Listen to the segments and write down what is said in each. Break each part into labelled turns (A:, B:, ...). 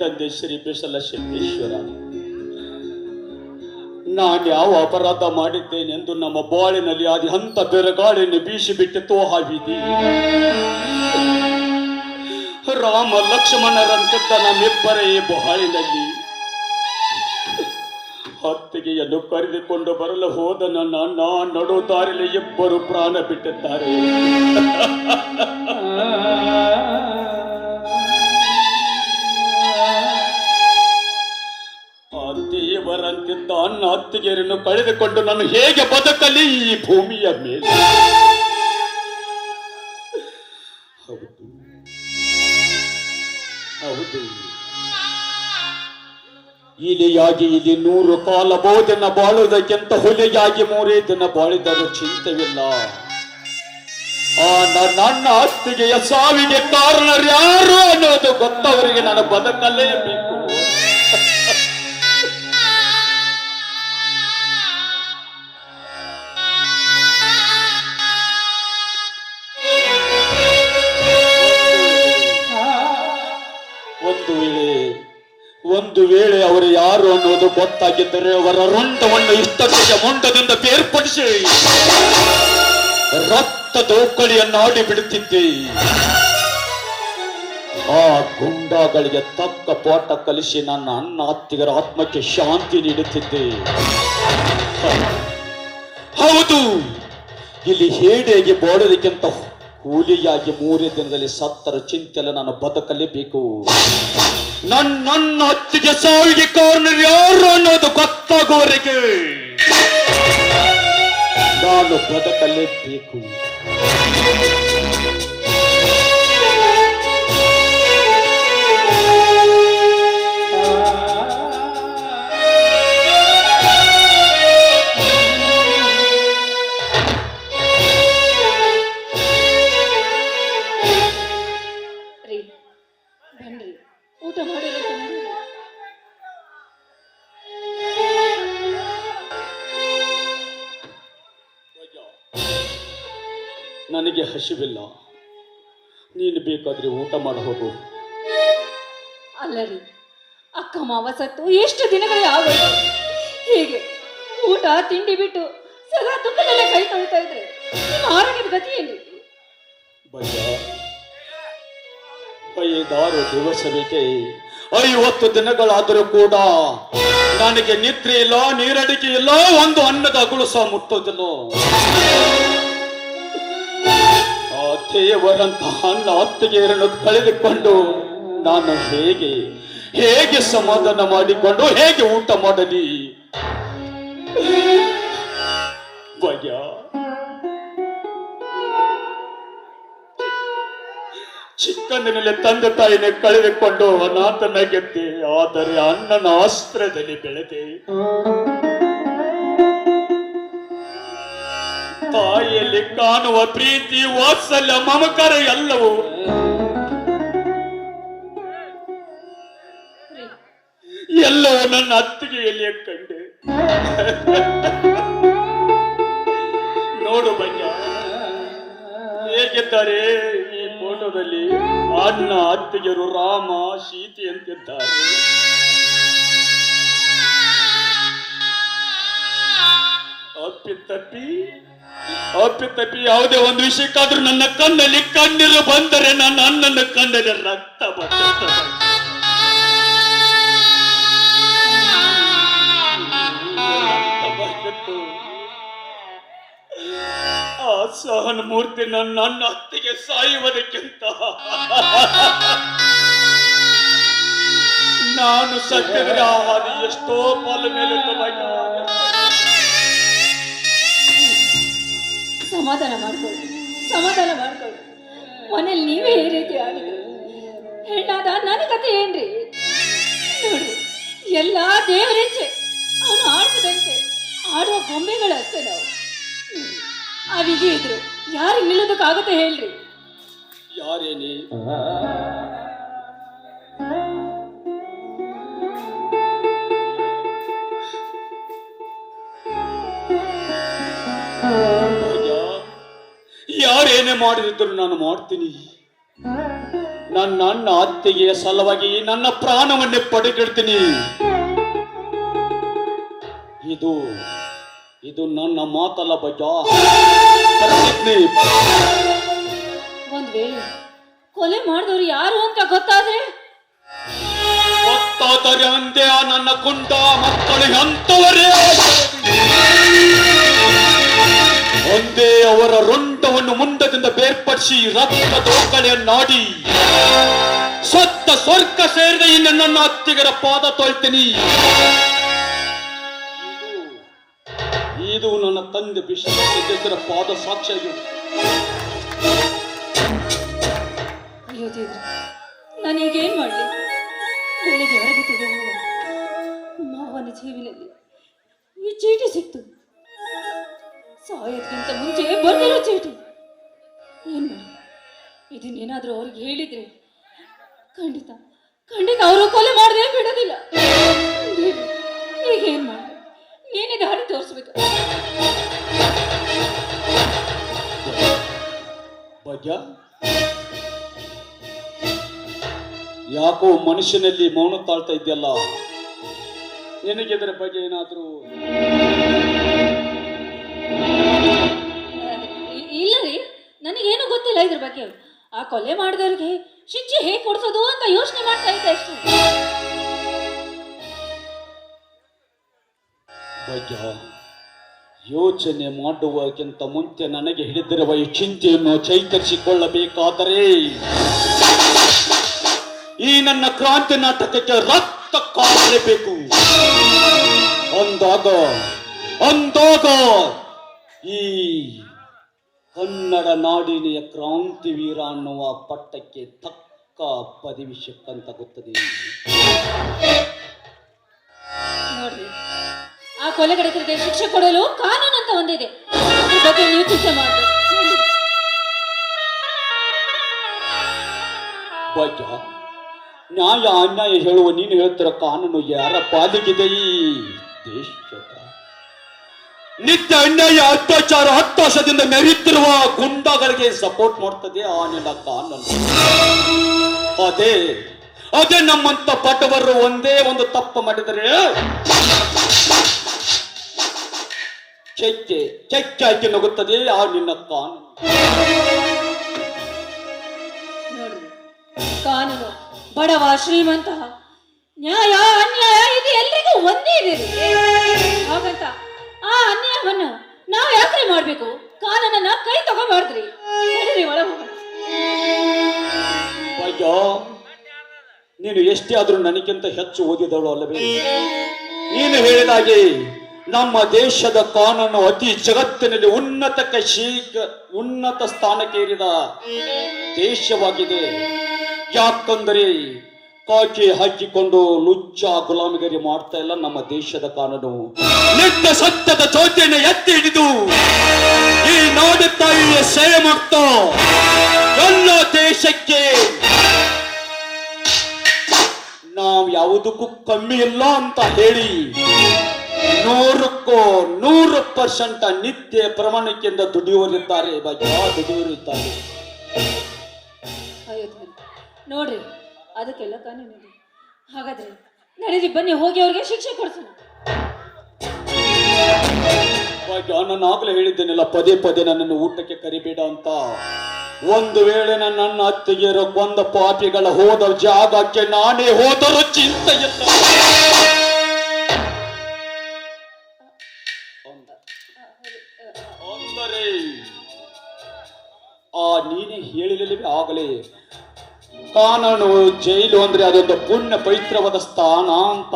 A: ತಂದೆ ಶ್ರೀ ಬಿಸಲ ಸಿದ್ದೇಶ್ವರ. ನಾನು ಯಾವ ಅಪರಾಧ ಮಾಡಿದ್ದೇನೆಂದು ನಮ್ಮ ಬಾಳಿನಲ್ಲಿ ಅದು ಹಂತ ಬೆರಗಾಳಿಯನ್ನು ಬೀಸಿ ಬಿಟ್ಟಿತೋ ಹಾವಿದಿ ರಾಮ ಲಕ್ಷ್ಮಣರಂತಿದ್ದ ನಮ್ಮಿಬ್ಬರ ಈ ಬಾಳಿನಲ್ಲಿ ಹತ್ತಿಗೆಯನ್ನು ಕರೆದುಕೊಂಡು ಬರಲು ಹೋದ ನನ್ನ ನಾ ನಡು ದಾರಿಲಿ ಇಬ್ಬರು ಪ್ರಾಣ ಬಿಟ್ಟಿದ್ದಾರೆ. ದೇವರಂತಿದ್ದ ಅನ್ನ ಅತ್ತಿಗೆಯರನ್ನು ಕಳೆದುಕೊಂಡು ನಾನು ಹೇಗೆ ಬದುಕಲಿ ಈ ಭೂಮಿಯ ಮೇಲೆ? ಹೌದು. ಹೌದು. ಇಲಿಯಾಗಿ ಇಲ್ಲಿ ನೂರು ಕಾಲ ಬೋಧನ ಬಾಳುವುದಕ್ಕಿಂತ ಹುಲಿಯಾಗಿ ಮೂರೇ ದಿನ ಬಾಳಿದರೂ ಚಿಂತೆಯಿಲ್ಲ ಆ ನನ್ನ ನನ್ನ ಅತ್ತಿಗೆಯ ಸಾವಿಗೆ ಕಾರಣರ್ಯಾರು ಅನ್ನೋದು ಗೊತ್ತವರಿಗೆ ನಾನು ಬದುಕಲೇಬೇಕು ಒಂದು ವೇಳೆ ಒಂದು ವೇಳೆ ಅವರು ಯಾರು ಅನ್ನೋದು ಗೊತ್ತಾಗಿದ್ದರೆ ಅವರ ರುಂಡವನ್ನು ಇಷ್ಟಕ್ಕೆ ಮುಂಡದಿಂದ ಬೇರ್ಪಡಿಸಿ. ರಕ್ತ ದೋಕಳಿಯನ್ನು ಆಡಿ ಬಿಡುತ್ತಿದ್ದೆ ಆ ಗುಂಡಗಳಿಗೆ ತಕ್ಕ ಪಾಠ ಕಲಿಸಿ ನನ್ನ ಅನ್ನ ಅತ್ತಿಗರ ಆತ್ಮಕ್ಕೆ ಶಾಂತಿ ನೀಡುತ್ತಿದ್ದೆ. ಹೌದು, ಇಲ್ಲಿ ಹೇಡೆಗೆ ಬಾಳೋದಕ್ಕಿಂತ ಕೂಲಿಯಾಗಿ ಮೂರೇ ದಿನದಲ್ಲಿ ಸತ್ತರ ಚಿಂತೆಲ್ಲ ನಾನು ಬದುಕಲೇಬೇಕು. ನನ್ನ ಅತ್ತಿಗೆ ಸಾವಿಗೆ ಕಾರಣ ಯಾರು ಅನ್ನೋದು ಗೊತ್ತಾಗುವವರೆಗೆ. ನಾನು ಬದುಕಲೇಬೇಕು. ಬೇಕಾದ್ರೆ ಊಟ ಮಾಡಿ ಹೋಗು
B: ಅಲ್ಲ ರೀ ಅಕ್ಕ ಮಾವ ಸತ್ತು ಎಷ್ಟು ದಿನಗಳೇ ಆಗೋದು ಹೀಗೆ ಊಟ ತಿಂಡಿ ಬಿಟ್ಟು ಸದಾ ದುಃಖದಲ್ಲೇ ಕೈ ತೊಳಿತಾ ಇದ್ರೆ ನಿಮ್ಮ ಆರೋಗ್ಯದ ಗತಿ ಏನು
A: ಭಯ ಐದಾರು ದಿವಸವಿಗೆ ಐವತ್ತು ದಿನಗಳಾದರೂ ಕೂಡ ನನಗೆ ನಿದ್ರೆ ಇಲ್ಲ ನೀರಡಿಕೆ ಇಲ್ಲ ಒಂದು ಅನ್ನದ ಅಗುಳು ಸಹ ಮುಟ್ಟೋದಿಲ್ಲ ಆ ದೇವರಂತಹ ಕಳೆದುಕೊಂಡು ನಾನು ಹೇಗೆ ಹೇಗೆ ಸಮಾಧಾನ ಮಾಡಿಕೊಂಡು, ಹೇಗೆ ಊಟ ಮಾಡಲಿ? ಭಯ. ಚಿಕ್ಕಂದಿನಲ್ಲಿ ತಂದೆ ತಾಯಿನ ಕಳೆದುಕೊಂಡು ಅನಾಥನಾಗಿದ್ದೆ, ಆದರೆ ಅಣ್ಣನ ಆಸ್ತ್ರದಲ್ಲಿ ಬೆಳೆದೆ. ತಾಯಿಯಲ್ಲಿ ಕಾಣುವ ಪ್ರೀತಿ, ವಾತ್ಸಲ್ಯ, ಮಮಕಾರ ಎಲ್ಲವೂ. ಎಲ್ಲವೂ ನನ್ನ ಅತ್ತಿಗೆಯಲ್ಲಿ ಕಂಡೆ. ನೋಡು ಬಂಜ ಹೇಗಿದ್ದಾರೆ ಈ ಫೋಟೋದಲ್ಲಿ? ಅಣ್ಣ ಅತ್ತಿಗೆರು ರಾಮ ಸೀತೆ ಅಂತಿದ್ದಾರೆ. ಅಪ್ಪಿತಪ್ಪಿ ಅಪ್ಪಿತಪ್ಪಿ ಯಾವುದೇ ಒಂದು ವಿಷಯಕ್ಕಾದ್ರೂ ನನ್ನ ಕಣ್ಣಲ್ಲಿ ಕಣ್ಣೀರು ಬಂದರೆ ನನ್ನ ಅಣ್ಣನ ಕಣ್ಣಲ್ಲಿ ರಕ್ತ ಸಹನ ಮೂರ್ತಿ ನನ್ನ ನನ್ನ ಅತ್ತಿಗೆ ಸಾಯುವುದಕ್ಕಿಂತ ನಾನು ಸತ್ಯವಿರ ಆ ಹಾದಿ ಎಷ್ಟೋ ಪಾಲು ಮೇಲೆ
B: ಸಮಾಧಾನ ಮಾಡ್ಕೊಳ್ಳಿ. ಸಮಾಧಾನ ಮಾಡ್ಕೊಳ್ಳಿ. ಮನೇಲಿ ನೀವೇ ಈ ರೀತಿ ಆಗಿದ್ರು. ಹೆಣ್ಣಾದ ನನ್ನ ಕತೆ ಏನ್ರಿ? ನೋಡಿ ಎಲ್ಲ ದೇವರಿಚ್ಛೆ ಅವನು ಆಡ್ತದಂತೆ ಆಡುವ ಗೊಂಬೆಗಳಷ್ಟೇ ನಾವು. ಆ ವಿಧಿ ಇದ್ರು ಯಾರಿಗೆ ನಿಲ್ಲೋದಕ್ಕಾಗುತ್ತೆ ಹೇಳ್ರಿ?
A: ಯಾರೇನೇ ಮಾಡಿದ್ರು ನಾನು ಮಾಡ್ತೀನಿ. ನನ್ನ ಅಣ್ಣ ಅತ್ತೆಯ ಸಲುವಾಗಿ ನನ್ನ ಪ್ರಾಣವನ್ನೇ ಪಡೆದಿಡ್ತೀನಿ. ಇದು ಇದು ನನ್ನ ಮಾತಲ್ಲ ಬಜ.
B: ಒಂದ್ ವೇಳೆ ಕೊಲೆ ಮಾಡಿದವ್ರು ಯಾರು ಅಂತ ಗೊತ್ತಾದ್ರೆ?
A: ಗೊತ್ತಾದರೆ ಅಂದೆ ನನ್ನ ಕುಂಡ ಮಕ್ಕಳು ಎಂತವರೇ. ಬೇರ್ಪಡಿಸಿ ರಕ್ತ ದೋಕಳೆಯನ್ನಾಡಿ ಸತ್ತ ಸ್ವರ್ಗ ಸೇರಿದ ಇನ್ನು ನನ್ನ ಅತ್ತಿಗರ ಪಾದ ತೊಳ್ತೀನಿ. ಇದು- ನನ್ನ ತಂದೆ ವಿಶ್ವರ ಪಾದ ಸಾಕ್ಷಿಯಾಗಿ
B: ಅಯ್ಯೋ ದೇವ್ರೆ, ನಾನೀಗೇನ್ ಮಾಡಲಿ? ಬೆಳಿಗ್ಗೆ ಹೊರಗೆ ತೆಗೆದು ಮಾವನ ಜೀವಿನಲ್ಲಿ ಈ ಚೀಟಿ ಸಿಕ್ತು. ಸಾಯೋದ್ಕಿಂತ ಮುಂಚೆ ಬಂದಿರೋ ಚೀಟಿ. ಏನ್? ಇದನ್ನ ಏನಾದರೂ ಅವ್ರಿಗೆ ಹೇಳಿದ್ರೆ? ಖಂಡಿತ. ಖಂಡಿತ ಅವರು ಕೊಲೆ ಮಾಡದೆ ಬಿಡೋದಿಲ್ಲ. ಈಗ ಏನು ಮಾಡಿ ನೀನೇ ದಾರಿ ತೋರಿಸ್ಬೇಕು?
A: ಯಾಕೋ ಮನುಷ್ಯನಲ್ಲಿ ಮೌನ ತಾಳ್ತಾ ಇದೆಯಲ್ಲ ನಿನಗೆ ಇದರ ಬಗ್ಗೆ ಏನಾದರೂ?
B: ನನಗೇನು ಗೊತ್ತಿಲ್ಲ ಇದ್ರ ಬಗ್ಗೆ. ಆ ಕೊಲೆ ಮಾಡಿದವ್ರಿಗೆ ಶಿಕ್ಷೆ ಹೇಗೆ ಕೊಡ್ಸೋದು ಅಂತ ಯೋಚನೆ ಮಾಡ್ತಾ ಇದ್ದೆ ಅಷ್ಟೇ.
A: ಯೋಚನೆ ಮಾಡುವಕ್ಕಿಂತ ಮುಂಚೆ ನನಗೆ ಹಿಡಿದಿರುವ ಈ ಚಿಂತೆಯನ್ನು ಚೈತರಿಸಿಕೊಳ್ಳಬೇಕಾದರೆ ಈ ನನ್ನ ಕ್ರಾಂತಿ ನಾಟಕಕ್ಕೆ ರಕ್ತ ಕಾಣಲೇಬೇಕು ಅಂದಾಗ ಅಂದಾಗ ಈ ಕನ್ನಡ ನಾಡಿನೆಯ ಕ್ರಾಂತಿವೀರ ಅನ್ನುವ ಪಟ್ಟಕ್ಕೆ ತಕ್ಕ ಪದವಿ ಸಿಕ್ಕಂತಾಗುತ್ತದೆ
B: ನೋಡ್ರಿ ಆ ಕೊಲೆಗಡಕರಿಗೆ ಶಿಕ್ಷೆ ಕೊಡಲು ಕಾನೂನು ಅಂತ ಒಂದಿದೆ. ಅದ್ರ ಬಗ್ಗೆ ನೀವು ಚಿಂತೆ ಮಾಡಬೇಕು
A: ಭಾಗ್ಯ ನ್ಯಾಯ ಅನ್ಯಾಯ ಹೇಳುವ ನೀನು ಹೇಳ್ತಿರೋ ಕಾನೂನು ಯಾರ ಪಾಲಿಗಿದೆ ಈ ದೇಶದ ನಿತ್ಯ ಅನ್ಯಾಯ ಅತ್ಯಾಚಾರ ಹತ್ತು ವರ್ಷದಿಂದ ಮೆರೀತಿರುವ ಗುಂಡಗಳಿಗೆ ಸಪೋರ್ಟ್ ಮಾಡ್ತದೆ ಆ ನೆಲ ಅದೇ ಅದೇ ನಮ್ಮಂತ ಪಟವರು ಒಂದೇ ಒಂದು ತಪ್ಪು ಮಾಡಿದರೆ, ಚೆಕ್ಕೆ ಚೆಕ್ಕೆ ಹಾಕಿ ನಗುತ್ತದೆ ಆ ನಿನ್ನ
B: ನೋಡ್ರಿ, ಕಾನೂನು ಬಡವ, ಶ್ರೀಮಂತ, ನ್ಯಾಯ, ಅನ್ಯಾಯ, ಇದು ಎಲ್ರಿಗೂ ಒಂದೇ ಇದೆ. ಮಾಡ್ಬೇಕು ಕಾನನನ್ನ ಕೈ ತಗೋಬಾರ್ದ್ರಿ.
A: ಅಯ್ಯೋ, ನೀನು ಎಷ್ಟೇ ಆದ್ರೂ ನನಗಿಂತ ಹೆಚ್ಚು ಓದಿದವಳು ಅಲ್ಲವೇ? ನೀನು ಹೇಳಿದಾಗೆ ನಮ್ಮ ದೇಶದ ಕಾನೂನು ಅತಿ ಜಗತ್ತಿನಲ್ಲಿ ಉನ್ನತಕ್ಕೆ ಶೀಘ್ರ ಉನ್ನತ ಸ್ಥಾನಕ್ಕೇರಿದ ದೇಶವಾಗಿದೆ. ಯಾಕಂದರೆ ಕಾಕಿ ಹಾಕಿಕೊಂಡು ನುಚ್ಚ ಗುಲಾಮಿಗರಿ ಮಾಡ್ತಾ ಇಲ್ಲ ನಮ್ಮ ದೇಶದ ಕಾನೂನು. ನಿತ್ಯ ಸತ್ಯದ ಚೌತಿಯನ್ನು ಎತ್ತಿ ಹಿಡಿದು ಈ ನಾಡು ತಾಯಿಯ ಸೇವೆ ಮಾಡ್ತಾ ಎಲ್ಲ ದೇಶಕ್ಕೆ. ನಾವು ಯಾವುದಕ್ಕೂ ಕಮ್ಮಿ ಇಲ್ಲ ಅಂತ ಹೇಳಿ ನೂರಕ್ಕೂ ನೂರು ಪರ್ಸೆಂಟ್ ನಿತ್ಯ ಪ್ರಮಾಣಕ್ಕಿಂತ ದುಡಿಯುವರಿದ್ದಾರೆ ಬಗ್ಗೆ ದುಡಿಯುವರಿದ್ದಾರೆ.
B: ನೋಡ್ರಿ ಅದಕ್ಕೆಲ್ಲ ಕಾನೂನು ಇದೆ ಹಾಗಾದ್ರೆ ನಡೀರಿ ಬನ್ನಿ ಹೋಗಿ ಅವ್ರಿಗೆ ಶಿಕ್ಷೆ ಕೊಡ್ಸೋಣ
A: ನಾನು ಆಗ್ಲೇ ಹೇಳಿದ್ದೇನಲ್ಲ ಪದೇ ಪದೇ ನನ್ನನ್ನು ಊಟಕ್ಕೆ ಕರಿಬೇಡ ಅಂತ ಒಂದು ವೇಳೆ ನನ್ನ ಅತ್ತಿಗೆರ ಕೊಂದ ಪಾಪಿಗಳ ಹೋದ ಜಾಗಕ್ಕೆ ನಾನೇ ಹೋದರೂ ಚಿಂತೆ ಇಲ್ಲ ಆ ನೀನೇ ಹೇಳಿರಲಿವೆ ಆಗಲೇ ಕಾನೂನು ಜೈಲು ಅಂದ್ರೆ ಅದೊಂದು ಪುಣ್ಯ ಪವಿತ್ರವಾದ ಸ್ಥಾನ ಅಂತ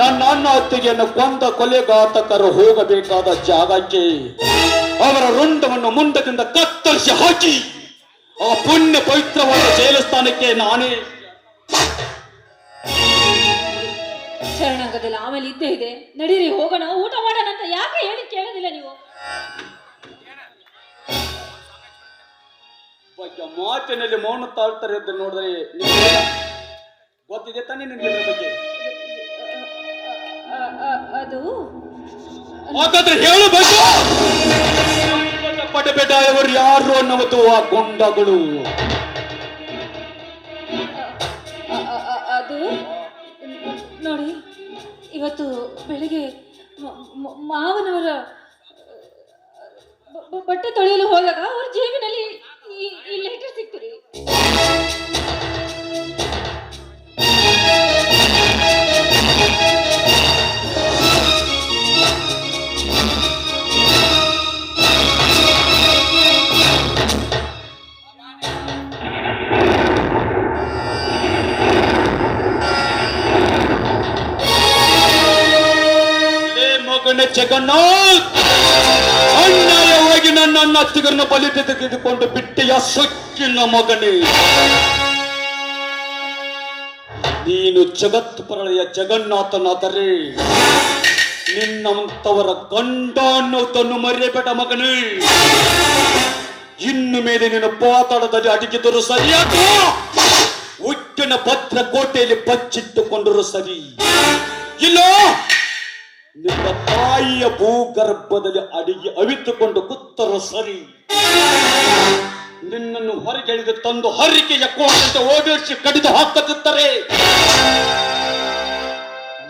A: ನನ್ನ ಅಣ್ಣ ಅತ್ತಿಗೆಯನ್ನು ಕೊಂದ ಕೊಲೆಘಾತಕರು ಹೋಗಬೇಕಾದ ಜಾಗಕ್ಕೆ ಅವರ ರುಂಡವನ್ನು ಮುಂದದಿಂದ ಕತ್ತರಿಸಿ ಹಾಕಿ. ಆ ಪುಣ್ಯ ಪವಿತ್ರವಾದ ಜೈಲು ಸ್ಥಾನಕ್ಕೆ ನಾನೇ.
B: ಶರಣಾಗದಲ್ಲಿ ಆಮೇಲೆ ಇದ್ದೇ ಇದೆ. ನಡೀರಿ, ಹೋಗೋಣ. ಊಟ ಮಾಡೋಣ ಅಂತ ಯಾಕೆ ಹೇಳಿ ಕೇಳೋದಿಲ್ಲ ನೀವು?
A: ಬಗ್ಗೆ ಮಾತಿನಲ್ಲಿ ಮೌನ ತಾಳ್ತಾರಿದ್ದು ನೋಡಿದ್ರೆ ಗೊತ್ತಿದೆ ತಾನೇ ನಿನ್ನ ಬಗ್ಗೆ?
B: ಅದು
A: ಹೇಳು ಬೇಕು ಇವರು ಯಾರು ಅನ್ನೋದು ಆ ಗೊಂಡಗಳು.
B: ಅದು ನೋಡಿ ಇವತ್ತು ಬೆಳಿಗ್ಗೆ ಮಾವನವರ ಬಟ್ಟೆ ತೊಳೆಯಲು ಹೋದಾಗ ಅವ್ರ ಜೇಬಿನಲ್ಲಿ ಈ- ಲೆಟರ್ ಸಿಕ್ತು ರೀ
A: ಜಗನ್ನಾಥ್! ನನ್ನ ಅತ್ತಿಗರನ್ನ ಬಲಿ ತೆಗೆದುಕೊಂಡು ಬಿಟ್ಟೆಯ ಸೊಕ್ಕಿನ ಮಗನೇ. ನೀನು ಜಗತ್ ಪರಳೆಯ ಜಗನ್ನಾಥನಾದರೆ ನಿನ್ನಂತವರ ಗಂಡ ಅನ್ನೋದನ್ನು ಮರೆಯಬೇಡ ಮಗನೇ. ಇನ್ನು ಮೇಲೆ ನಿನ್ನ ಪಾತಾಳದಲ್ಲಿ ಅಡಗಿದರೂ ಸರಿಯಾದ ಉಕ್ಕಿನ ಭದ್ರ ಕೋಟೆಯಲ್ಲಿ ಬಚ್ಚಿಟ್ಟುಕೊಂಡರೂ ಸರಿ. ಇಲ್ಲ ನಿನ್ನ ತಾಯಿಯ ಭೂಗರ್ಭದಲ್ಲಿ ಅಡಿಗೆ ಅವಿತುಕೊಂಡು ಕುತ್ತರು ಸರಿ. ನಿನ್ನನ್ನು ಹೊರಗೆಳೆದು ತಂದು ಹರಿಕೆಯ ಕೋಟಂತೆ ಓಡಿಸಿ ಕಡಿದು ಹಾಕುತ್ತಿರ್ತಾರೆ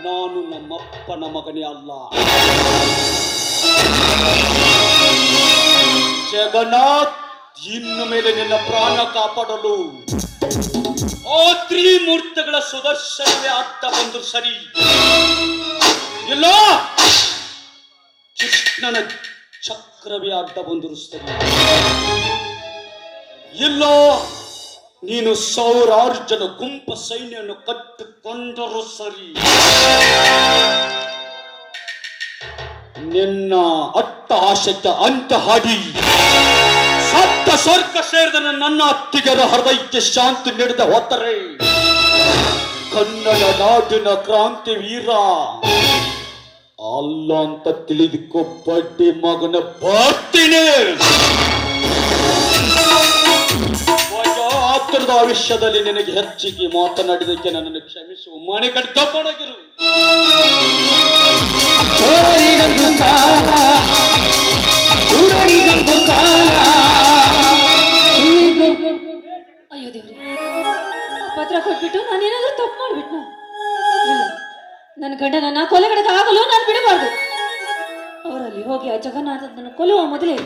A: ನಾನು ನಮ್ಮಪ್ಪನ ಮಗನೇ ಅಲ್ಲ. ಜಗನ್ನಾಥ್, ಇನ್ನು ಮೇಲೆ ನಿನ್ನ ಪ್ರಾಣ ಕಾಪಾಡಲು ಆ ತ್ರಿಮೂರ್ತಿಗಳ ಸುದರ್ಶನವೇ ಆಗ್ತಾ ಬಂದು ಸರಿ. ಇಲ್ಲ ಕೃಷ್ಣನ ಚಕ್ರವೇ ಅಡ್ಡ ಬಂದರು ಎಲ್ಲೋ! ನೀನು ಸಾವಿರಾರು ಜನ ಗುಂಪ ಸೈನ್ಯವನ್ನು ಕಟ್ಟಿಕೊಂಡರು ಸರಿ. ನಿನ್ನ ಅತ್ತ ಆಶಕ್ತ ಅಂತ ಹಾಡಿ. ಸತ್ತ ಸ್ವರ್ಗ ಸೇರಿದ ನನ್ನ ಅತ್ತಿಗರ ಹೃದಯಕ್ಕೆ ಶಾಂತಿ ನೀಡಿದ ಹೊತ್ತರೆ. ಕನ್ನಡ ನಾಡಿನ ಕ್ರಾಂತಿ ವೀರ. ಅಲ್ಲ ಅಂತ ತಿಳಿದುಕೊ ಬಡ್ಡಿ ಮಗನ ಬರ್ತೀನಿ. ಆತರದ ಆವಿಷ್ಯದಲ್ಲಿ ನಿನಗೆ ಹೆಚ್ಚಿಗೆ ಮಾತನಾಡಿದಕ್ಕೆ ನನ್ನನ್ನು ಕ್ಷಮಿಸುವ ಮನೆ ಕಡೆ ತಪ್ಪಡಗಿರು
B: ಹೋಗಿ ಆ ಜಗನ್ನಾಥನನ್ನು ಕೊಲ್ಲುವ ಮೊದಲೇ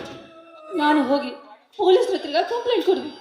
B: ನಾನು ಹೋಗಿ ಪೊಲೀಸ್ ಹತ್ರ ಕಂಪ್ಲೇಂಟ್ ಕೊಡ್ಬೇಕು